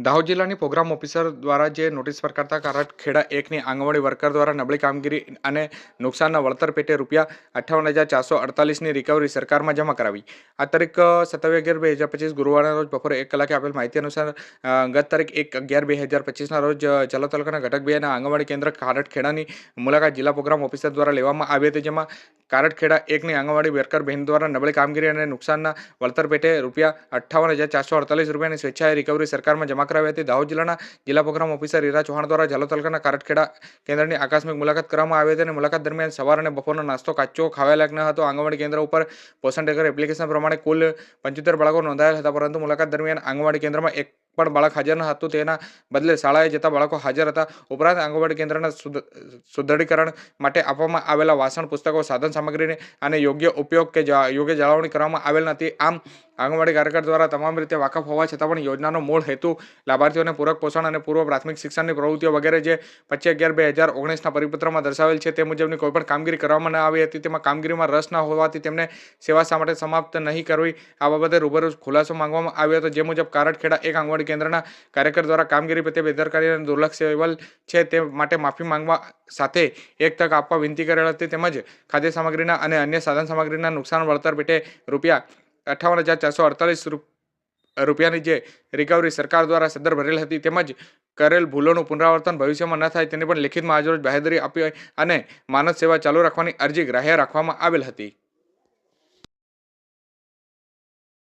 દાહોદ જિલ્લાની programme officer દ્વારા જે નોટિસ પર કરતા કારટ ખેડા એકની આંગણવાડી વર્કર દ્વારા નબળી કામગીરી અને નુકસાનના વળતર પેટે રૂપિયા અઠ્ઠાવન હજાર ચારસો અડતાલીસની રિકવરી સરકારમાં જમા કરાવી. આ તારીખ સત્તાવીસ અગિયાર બે હજાર પચીસ ગુરુવારના રોજ બપોરે એક કલાકે આપેલ માહિતી અનુસાર ગત તારીખ એક અગિયાર બે હજાર પચીસના રોજ અ, તાલુકાના ઘટક બે અને આંગણવાડી કેન્દ્ર કારટ ખેડાની મુલાકાત જિલ્લા પ્રોગ્રામ ઓફિસર દ્વારા લેવામાં આવી હતી જેમાં કારટ ખેડા એકની આંગણવાડી વર્કર બહેન દ્વારા નબળી કામગીરી અને નુકસાનના વળતર પેટે રૂપિયા અઠ્ઠાવન હજાર ચારસો અડતાલીસ રૂપિયાની સ્વેચ્છાએ રિકવરી સરકારમાં જમા કરાવી હતી. દાહોદ જિલ્લાના જિલ્લા પ્રોગ્રામ ઓફિસર ઈરા ચૌહાણ દ્વારા જાલો તાલુકાના કારટખેડા કેન્દ્રની આકસ્મિક મુલાકાત કરવામાં આવી હતી અને મુલાકાત દરમિયાન સવાર અને બપોરનો નાસ્તો, કાચો, ખાવા ન હતો. આંગણવાડી કેન્દ્ર ઉપર પોષણ ટેકર એપ્લિકેશન પ્રમાણે કુલ પંચોતેર બાળકો નોંધાયેલ હતા, પરંતુ મુલાકાત દરમિયાન આંગણવાડી કેન્દ્રમાં એક પણ બાળક હાજર ન હતું. તેના બદલે શાળાએ જતા બાળકો હાજર હતા. ઉપરાંત આંગણવાડી કેન્દ્રના સુદૃઢીકરણ માટે આપવામાં આવેલા વાસણ, પુસ્તકો, સાધન સામગ્રીને અને યોગ્ય ઉપયોગ કે યોગ્ય જાળવણી કરવામાં આવેલ નથી. આમ, આંગણવાડી કાર્યકર દ્વારા તમામ રીતે વાકફ હોવા છતાં પણ યોજનાનો મૂળ હેતુ લાભાર્થીઓને પૂરક પોષણ અને પૂર્વ પ્રાથમિક શિક્ષણની પ્રવૃત્તિઓ વગેરે જે પચીસ અગિયાર બે હજાર ઓગણીસના પરિપત્રમાં દર્શાવેલ છે તે મુજબની કોઈપણ કામગીરી કરવામાં ન આવી હતી. તેમાં કામગીરીમાં રસ ન હોવાથી તેમને સેવા શા માટે સમાપ્ત નહીં કરવી. આ બાબતે રૂબરૂ ખુલાસો માંગવામાં આવ્યો હતો. જે મુજબ કારટખેડા એક આંગણવાડી કેન્દ્રના કાર્યકર દ્વારા કામગીરી પ્રત્યે બેદરકારી અને દુર્લક્ષ સેવલ છે તે માટે માફી માંગવા સાથે એક તક આપવા વિનંતી કરેલ હતી. તેમજ ખાદ્ય સામગ્રીના અને અન્ય સાધન સામગ્રીના નુકસાન વળતર પેટે રૂપિયા અઠ્ઠાવન હજાર ચારસો અડતાલીસ રૂપિયાની જે રિકવરી સરકાર દ્વારા સદર ભરેલ હતી તેમજ કરેલ ભૂલોનું પુનરાવર્તન ભવિષ્યમાં ન થાય તેની પણ લેખિતમાં આજરોજ બાહેદરી આપી અને માનદ સેવા ચાલુ રાખવાની અરજી ગ્રાહ્ય રાખવામાં આવેલ હતી.